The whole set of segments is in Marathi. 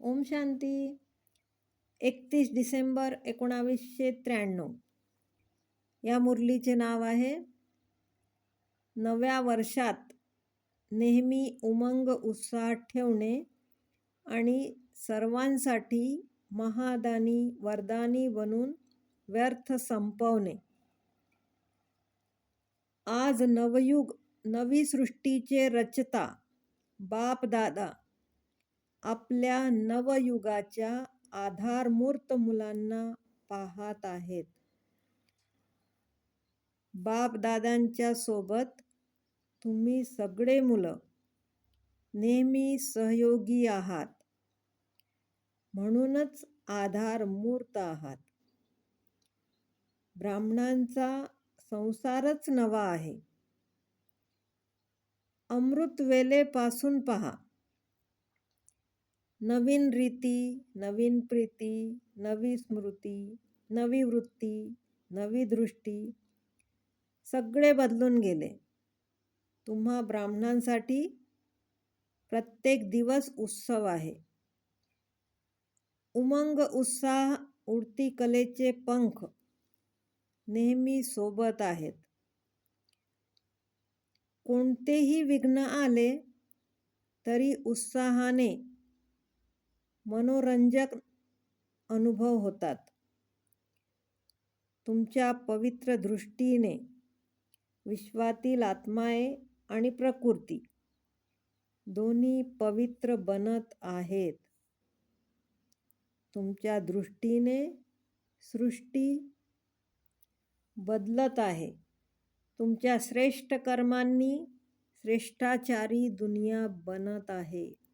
ओम शांती. एकतीस डिसेंबर एकोणावीसशे त्र्याण्णव. या मुरलीचे नाव आहे. नव्या वर्षात नेहमी उमंग उत्साह ठेवणे आणि सर्वांसाठी महादानी वरदानी बनून व्यर्थ संपवणे. आज नवयुग नवी सृष्टीचे रचता बाप दादा आपल्या नवयुगाच्या आधारमूर्त मुलांना पाहत आहेत. बाप दादांच्या सोबत तुम्ही सगळे मुलं नेहमी सहयोगी आहात. म्हणूनच आधार मूर्त आहात. ब्राह्मणांचा संसारच नवा आहे. अमृत वेलेपासून पहा. नवीन रीती नवीन प्रीती नवी स्मृती नवी वृत्ती नवी दृष्टी सगळे बदलून गेले. तुम्हा ब्राह्मणांसाठी प्रत्येक दिवस उत्सव आहे. उमंग उत्साह उडती कलेचे पंख नेहमी सोबत आहेत. कोणतेही विघ्न आले तरी उत्साहाने मनोरंजक अनुभव होतात. तुमच्या पवित्र दृष्टीने विश्वातील आत्माये आणि प्रकृती दोन्ही पवित्र बनत आहेत. तुमच्या दृष्टीने सृष्टी बदलत आहे. तुमच्या श्रेष्ठ कर्मांनी श्रेष्ठाचारी दुनिया बनत आहे.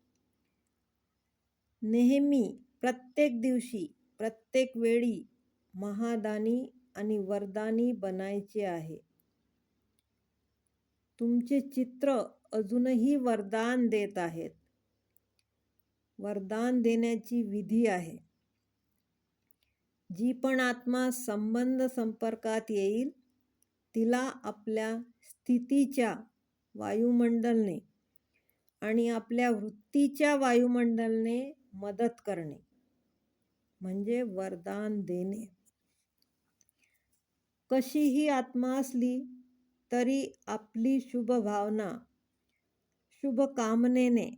नेहमी प्रत्येक दिवशी प्रत्येक वेळी महादानी आणि वरदानी बनायचे आहे. तुमचे चित्र अजूनही वरदान देत आहेत. वरदान देण्याची विधी आहे. जी पण आत्मा संबंध संपर्कात येईल तिला आपल्या स्थितीच्या वायुमंडलने आणि आपल्या वृत्तीच्या वायुमंडलने मदत करणे. म्हणजे वरदान देणे. कशीही आत्मा असली तरी आपली शुभ भावना शुभ कामनेने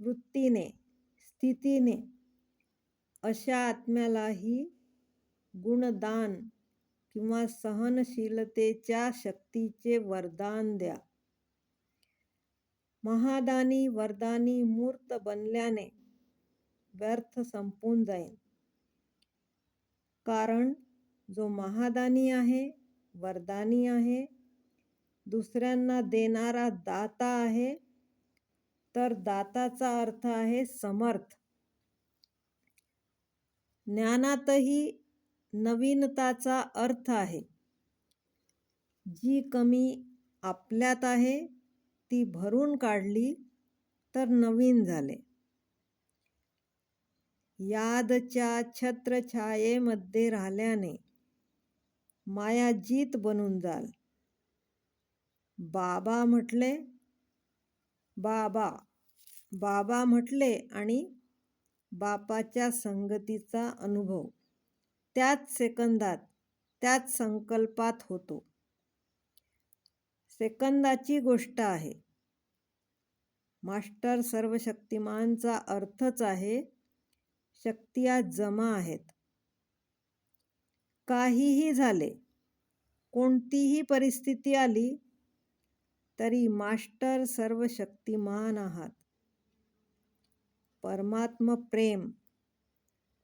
वृत्तीने स्थितीने अशा आत्म्यालाही गुणदान किंवा सहनशीलतेच्या शक्तीचे वरदान द्या. महादानी वरदानी मूर्त बनल्याने व्यर्थ संपून जाईल कारण जो महादानी आहे वरदानी आहे दुसऱ्यांना देणारा दाता आहे तर दाताचा अर्थ आहे समर्थ. ज्ञानातही नवीनताचा अर्थ आहे. जी कमी आपल्यात आहे ती भरून काढली तर नवीन झाले. यादच्या छत्रछायेमध्ये राहिल्याने मायाजीत बनून जाल. बाबा म्हटले बाबा बाबा म्हटले आणि बापाच्या संगतीचा अनुभव त्याच सेकंदात त्याच संकल्पात होतो. सेकंदाची गोष्ट आहे. मास्टर सर्व शक्तिमानचा अर्थच आहे शक्ती आज जमा आहेत. काहीही झाले कोणतीही परिस्थिती आली तरी मास्टर सर्व शक्तिमान आहात. परमात्म प्रेम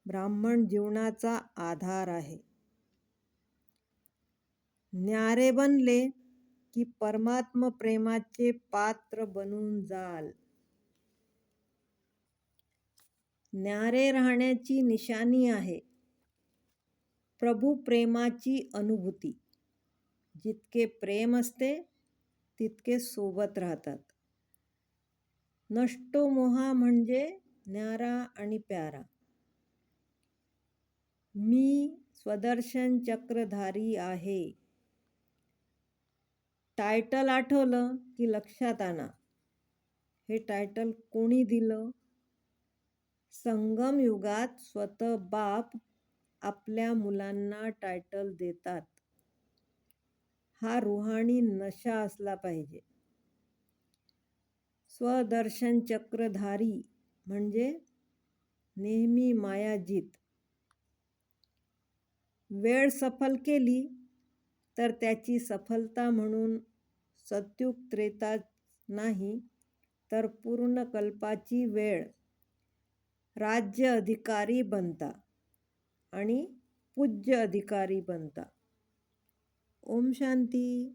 ब्राह्मण जीवनाचा आधार आहे. न्यारे बनले की परमात्म प्रेमाचे पात्र बनून जाल. न्यारे राहण्याची निशानी आहे. प्रभू प्रेमाची अनुभूती. जितके प्रेम असते तितके सोबत राहतात. नष्टो मोहा म्हणजे न्यारा आणि प्यारा. मी स्वदर्शन चक्रधारी आहे. टायटल आठवलं की लक्षात आणा. हे टायटल कोणी दिलं? संगम युगात स्वतः बाप आपल्या मुलांना टायटल देतात. हा रुहाणी नशा असला पाहिजे. स्वदर्शन चक्रधारी म्हणजे नेहमी मायाजीत. वेळ सफल केली तर त्याची सफलता म्हणून सत्युग त्रेता नाही तर पूर्ण कल्पाची वेळ राज्य अधिकारी बनता आणि पूज्य अधिकारी बनता. ओम शांती.